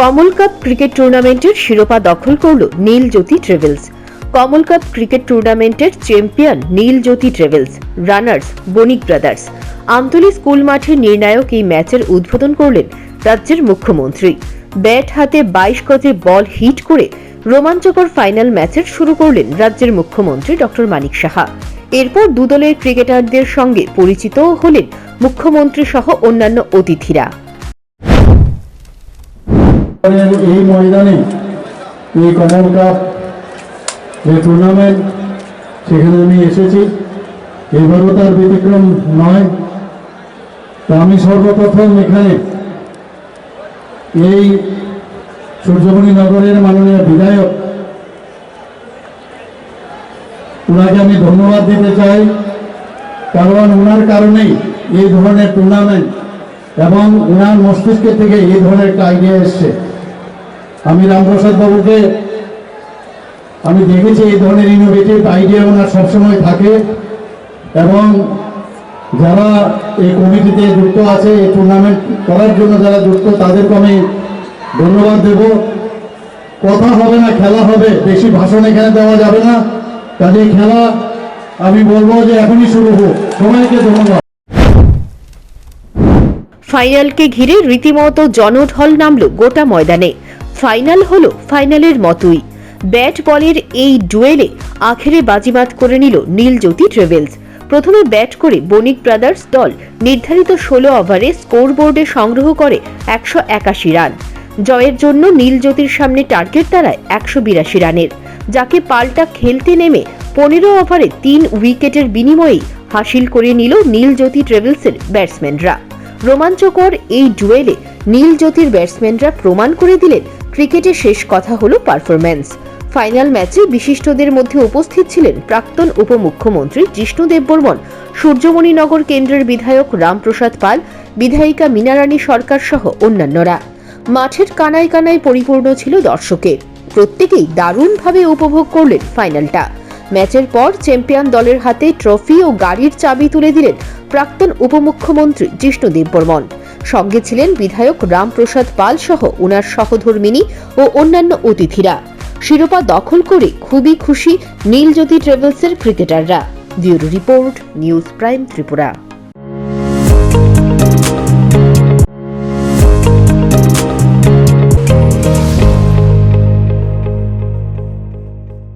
কমল cup cricket টুর্নামেন্টের শিরোপা দখল করল Neel Jyoti travels. Kamal cup cricket টুর্নামেন্টের champion Neel Jyoti travels, runners Banik brothers. Amtali school মাঠে নির্ণায়ক এই ম্যাচের উদ্বোধন করলেন রাজ্যের মুখ্যমন্ত্রী। ব্যাট হাতে বাইশ গজে বল হিট করে রোমাঞ্চকর ফাইনাল ম্যাচের শুরু করলেন রাজ্যের মুখ্যমন্ত্রী ডক্টর মানিক সাহা। এরপর দুদলের ক্রিকেটারদের সঙ্গে পরিচিতও হলেন মুখ্যমন্ত্রী সহ অন্যান্য অতিথিরা। এই ময়দানে এই কমল কাপ যে টুর্নামেন্ট সেখানে আমি এসেছি। এবারও তার ব্যতিক্রম নয়। তো আমি সর্বপ্রথম এখানে এই সূর্যমণি নগরের মাননীয় বিধায়ক ওনাকে আমি ধন্যবাদ দিতে চাই, কারণ ওনার কারণেই এই ধরনের টুর্নামেন্ট এবং ওনার মস্তিষ্কের থেকে এই ধরনের একটা আইডিয়া এসছে। আমি রামপ্রসাদ বাবুকে, আমি দেখেছি এই ধরনের ইনোভেটিভ আইডিয়া ওনার সবসময় থাকে এবং যারা এই কমিটিতে যুক্ত আছে, এই টুর্নামেন্ট করার জন্য যারা যুক্ত, তাদেরকে আমি ধন্যবাদ দেব। কথা হবে না, খেলা হবে, বেশি ভাষণ এখানে দেওয়া যাবে না। কাজে খেলা, আমি বলব যে এখনই শুরু হোক। সবাইকে ধন্যবাদ। ফাইনালকে ঘিরে রীতিমতো জনঢল নামল গোটা ময়দানে। ফাইনাল হলো ফাইনালের মতোই। ব্যাট বলের এই ডুয়েলে আখেরে বাজিমাত করে নিল নীলজ্যোতি ট্রেভেলস। প্রথমে ব্যাট করে বণিক ব্রাদার্স দল নির্ধারিত ষোলো ওভারে স্কোরবোর্ডে সংগ্রহ করে একশো একাশি রান। জয়ের জন্য নীলজ্যোতির সামনে টার্গেট দাঁড়ায় একশো বিরাশি রানের, যাকে পাল্টা খেলতে নেমে পনেরো ওভারে তিন উইকেটের বিনিময়েই হাসিল করে নিল নীলজ্যোতি ট্রেভেলসের ব্যাটসম্যানরা। রোমাঞ্চকর এই ডুয়েলে নীল জ্যোতির ব্যাটসম্যানরা প্রমাণ করে দিলেন ক্রিকেটে শেষ কথা হলো পারফরম্যান্স ফাইনাল ম্যাচে বিশিষ্টদের মধ্যে উপস্থিত ছিলেন প্রাক্তন উপমুখ্যমন্ত্রী জিষ্ণু দেববর্মন সূর্যমণিনগর কেন্দ্রের বিধায়ক রামপ্রসাদ পাল, বিধায়িকা মিনারানী সরকার সহ অন্যান্যরা। মাঠের কানায় কানায় পরিপূর্ণ ছিল দর্শকের। প্রত্যেকেই দারুণভাবে উপভোগ করলেন ফাইনালটা। ম্যাচের পর চ্যাম্পিয়ন দলের হাতে ট্রফি ও গাড়ির চাবি তুলে দিলেন প্রাক্তন উপমুখ্যমন্ত্রী জিষ্ণু দেববর্মন। সঙ্গে ছিলেন বিধায়ক রামপ্রসাদ পাল সহ ওনার সহধর্মিনী ও অন্যান্য অতিথিরা। শিরোপা দখল করে খুবই খুশি নীলজ্যোতি ট্রেভেলসের ক্রিকেটাররা। Bureau report, news prime Tripura.